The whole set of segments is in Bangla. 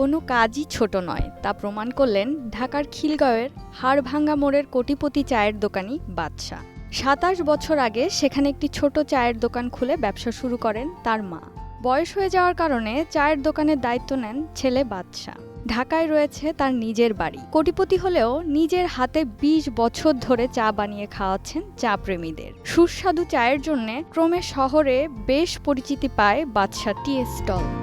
কোনো কাজই ছোট নয়, তা প্রমাণ করলেন ঢাকার খিলগাঁওয়ের হাড়ভাঙ্গা মোড়ের কোটিপতি চায়ের দোকানি বাদশাহ। সাতাশ বছর আগে সেখানে একটি ছোট চায়ের দোকান খুলে ব্যবসা শুরু করেন তার মা। বয়স হয়ে যাওয়ার কারণে চায়ের দোকানের দায়িত্ব নেন ছেলে বাদশাহ। ঢাকায় রয়েছে তার নিজের বাড়ি। কোটিপতি হলেও নিজের হাতে ২০ বছর ধরে চা বানিয়ে খাওয়াচ্ছেন চা প্রেমীদের। সুস্বাদু চায়ের জন্য ক্রমে শহরে বেশ পরিচিতি পায় বাদশাহ টি স্টল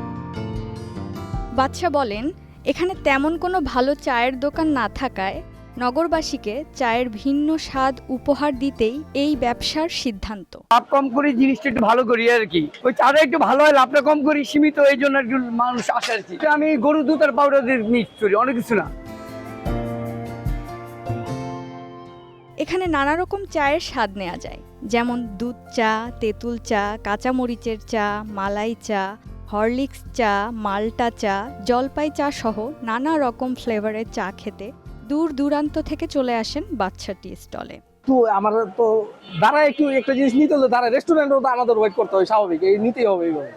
বাদশাহ বলেন এখানে তেমন কোনো ভালো চায়ের দোকান না থাকায় নগরবাসীকে চায়ের ভিন্ন স্বাদ উপহার দিতেই এই ব্যবসার সিদ্ধান্ত। লাভ কম করি জিনিসটা একটু ভালো করি আর কি। ওই চাটা একটু ভালো হয় লাভটা কম করি সীমিত এই জন্য একটু মানুষ আসে আর কি। আমি গরু দুধ আর পাউডার মিক্স করি অনেক কিছু না। এখানে নানা রকম চায়ের স্বাদ নেওয়া যায় যেমন দুধ চা তেঁতুল চা কাঁচামরিচের চা মালাই চা হরলিক্স চা, মাল্টা চা, জলপাই চা সহ নানা রকম ফ্লেভারের চা খেতে দূর দূরান্ত থেকে চলে আসেন বাচ্চা টি স্টলে। তো আমার তো দাঁড়া একটু একটা জিনিস নিতে হলে দাঁড়া রেস্টুরেন্টও তো আমাদের ওয়েট করতে হয়, স্বাভাবিক, এই নিতেই হবে এইভাবে।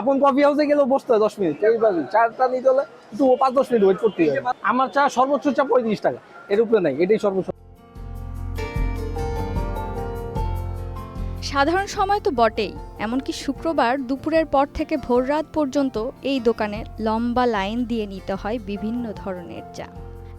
আপন কফি হাউসে গেলেও বসতে হয় দশ মিনিট, এইভাবে চাটা নিতে হলে একটু পাঁচ দশ মিনিট ওয়েট করতেই হবে আমার চা সর্বোচ্চ চা পঁয়ত্রিশ টাকা, এর উপরে নাই, এটাই সর্বোচ্চ। সাধারণ সময় তো বটেই, এমনকি শুক্রবার দুপুরের পর থেকে ভোর রাত পর্যন্ত এই দোকানে লম্বা লাইন দিয়ে নিতে হয় বিভিন্ন ধরনের চা।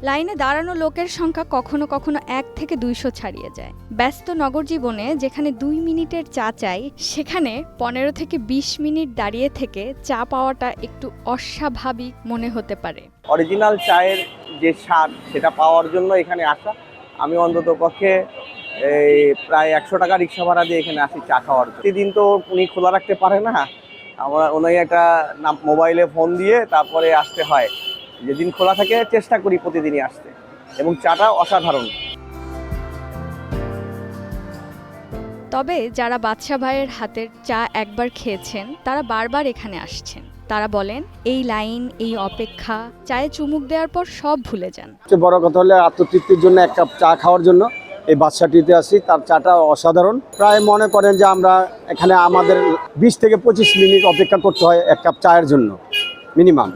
লাইনে দাঁড়ানো লোকের সংখ্যা কখনো কখনো এক থেকে দুইশো ছাড়িয়ে যায়। ব্যস্ত নগর জীবনে যেখানে দুই মিনিটের চা চাই, সেখানে পনেরো থেকে বিশ মিনিট দাঁড়িয়ে থেকে চা পাওয়াটা একটু অস্বাভাবিক মনে হতে পারে। অরিজিনাল চায়ের যে স্বাদ, সেটা পাওয়ার জন্য এখানে আসা। আমি অন্তত পক্ষে এই প্রায় একশো টাকা রিক্সা ভাড়া দিয়ে এখানে আসি চা খাওয়ার প্রতিদিন তো উনি খোলা রাখতে পারে না। আমরা ওনাই একটা নাম মোবাইলে ফোন দিয়ে তারপরে আসতে হয়। যেদিন খোলা থাকে চেষ্টা করি প্রতিদিনই আসতে। এবং চাটা অসাধারণ। তবে যারা বাদশা ভাইয়ের হাতের চা একবার খেয়েছেন তারা বারবার এখানে আসছেন। তারা বলেন এই লাইন এই অপেক্ষা চায়ে চুমুক দেওয়ার পর সব ভুলে যান। বড় কথা হলে আত্মতৃপ্তির জন্য এক কাপ চা খাওয়ার জন্য। এই বাচ্চাটিতে আসি তার চাটা অসাধারণ। প্রায় মনে করেন যে আমরা এখানে আমাদের বিশ থেকে পঁচিশ মিনিট অপেক্ষা করতে হয় এক কাপ চায়ের জন্য, মিনিমাম।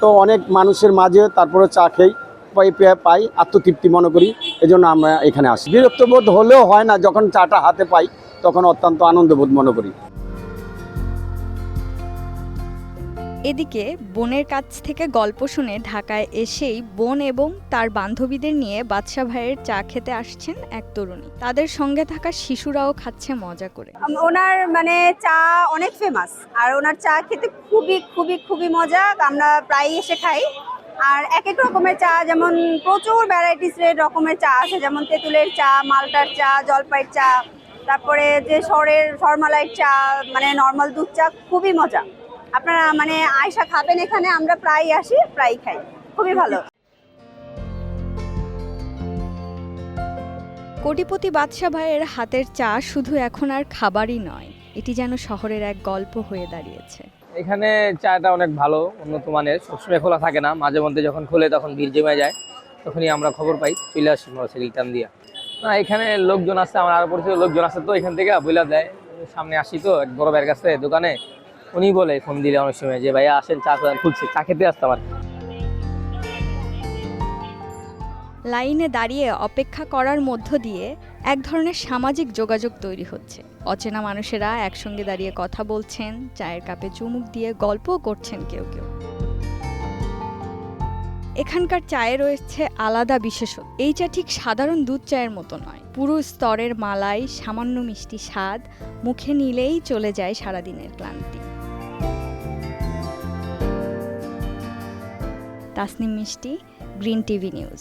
তো অনেক মানুষের মাঝে তারপরে চা খেই পাই পাই, আত্মতৃপ্তি মনে করি, এজন্য আমরা এখানে আসি। বিরক্তবোধ হলেও হয় না, যখন চাটা হাতে পাই, তখন অত্যন্ত আনন্দবোধ মনে করি। এদিকে বোনের কাছ থেকে গল্প শুনে ঢাকায় এসেই বোন এবং তার বান্ধবীদের নিয়ে বাদশা ভাইয়ের চা খেতে আসছেন এক তরুণী। তাদের সঙ্গে থাকা শিশুরাও খাচ্ছে মজা করে। ওনার মানে চা অনেক ফেমাস আর ওনার চা খেতে খুবই খুবই খুবই মজা। আমরা প্রায় এসে খাই। আর এক এক রকমের চা, যেমন প্রচুর ভ্যারাইটিস রকমের চা আছে। যেমন তেঁতুলের চা, মালটার চা, জলপাইয়ের চা, তারপরে যে সরের, সরমালাইয়ের চা মানে নর্মাল দুধ চা, খুবই মজা। আপনারা মানে আয়সা খাবেন এখানে আমরা প্রায় আসি প্রায় খাই। খুবই ভালো। কোটিপতি বাদশা ভাইয়ের হাতের চা শুধু এখন আর খাবারই নয় এটি যেন শহরের এক গল্প হয়ে দাঁড়িয়েছে। এখানে চাটা অনেক ভালো উন্নত মানের সবসময় খোলা থাকে না মাঝে মধ্যে যখন খোলে তখন ভিড় জমে যায় তখনই আমরা খবর পাই চলে আসি মোটরসাইকেল টান দিয়া। না এখানে লোকজন আছে আমার আরও পরিচিত লোকজন আছে তো এখান থেকে বইলা দেয় সামনে আসি তো এক বড় ভাইয়ের কাছে দোকানে উনি বলে ফোন দিলে অনেক সময় যে, ভাইয়া, আসেন, চা খান, খুলছে। চা খেতে আসতাম আর লাইনে দাঁড়িয়ে অপেক্ষা করার মধ্য দিয়ে এক ধরনের সামাজিক যোগাযোগ তৈরি হচ্ছে। অচেনা মানুষেরা একসঙ্গে দাঁড়িয়ে কথা বলছেন, চায়ের কাপে চুমুক দিয়ে গল্পও করছেন কেউ কেউ। এখানকার চায়ে রয়েছে আলাদা বিশেষত্ব। এই চা ঠিক সাধারণ দুধ চায়ের মতো নয়। পুরো স্তরের মালাই সামান্য মিষ্টি স্বাদ মুখে নিলেই চলে যায় সারাদিনের ক্লান্তি। তাসনিম মিষ্টি গ্রিন টিভি নিউজ।